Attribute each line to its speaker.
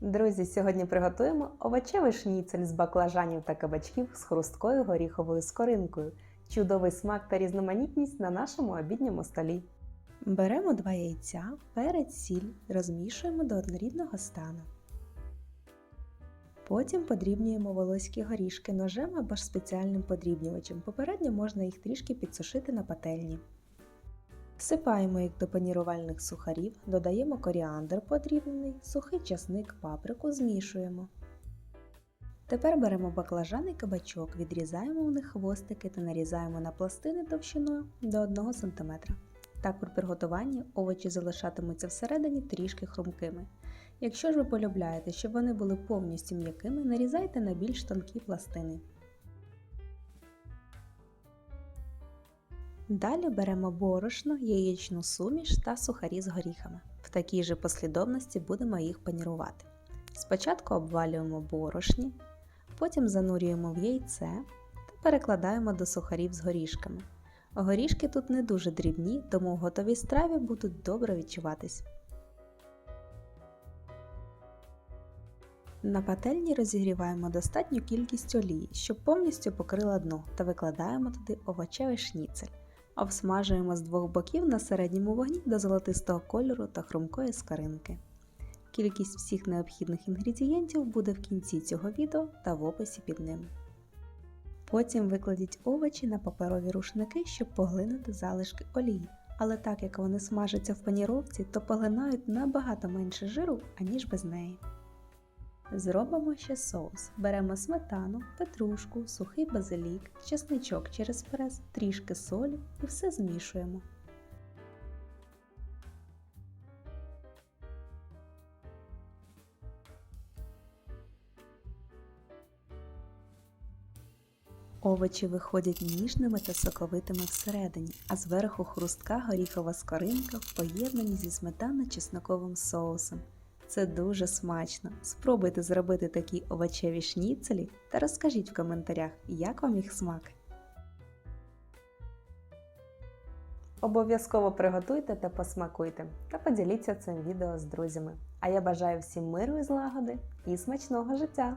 Speaker 1: Друзі, сьогодні приготуємо овочевий шніцель з баклажанів та кабачків з хрусткою горіховою скоринкою. Чудовий смак та різноманітність на нашому обідньому столі. Беремо два яйця, перець, сіль, розмішуємо до однорідного стану. Потім подрібнюємо волоські горішки ножем або ж спеціальним подрібнювачем. Попередньо можна їх трішки підсушити на пательні. Всипаємо їх до панірувальних сухарів, додаємо коріандр подрібнений, сухий часник, паприку, змішуємо. Тепер беремо баклажан і кабачок, відрізаємо у них хвостики та нарізаємо на пластини товщиною до 1 см. Так при приготуванні овочі залишатимуться всередині трішки хрумкими. Якщо ж ви полюбляєте, щоб вони були повністю м'якими, нарізайте на більш тонкі пластини. Далі беремо борошно, яєчну суміш та сухарі з горіхами. В такій же послідовності будемо їх панірувати. Спочатку обвалюємо борошні, потім занурюємо в яйце та перекладаємо до сухарів з горішками. Горішки тут не дуже дрібні, тому в готовій страві будуть добре відчуватись. На пательні розігріваємо достатню кількість олії, щоб повністю покрила дно, та викладаємо туди овочевий шніцель. Обсмажуємо з двох боків на середньому вогні до золотистого кольору та хрумкої скаринки. Кількість всіх необхідних інгредієнтів буде в кінці цього відео та в описі під ним. Потім викладіть овочі на паперові рушники, щоб поглинути залишки олії. Але так як вони смажаться в паніровці, то поглинають набагато менше жиру, аніж без неї. Зробимо ще соус. Беремо сметану, петрушку, сухий базилік, чесничок через прес, трішки солі і все змішуємо. Овочі виходять ніжними та соковитими всередині, а зверху хрустка горіхова скоринка в поєднанні зі сметано-чесноковим соусом. Це дуже смачно. Спробуйте зробити такі овочеві шніцелі та розкажіть в коментарях, як вам їх смак. Обов'язково приготуйте та посмакуйте та поділіться цим відео з друзями. А я бажаю всім миру і злагоди і смачного життя!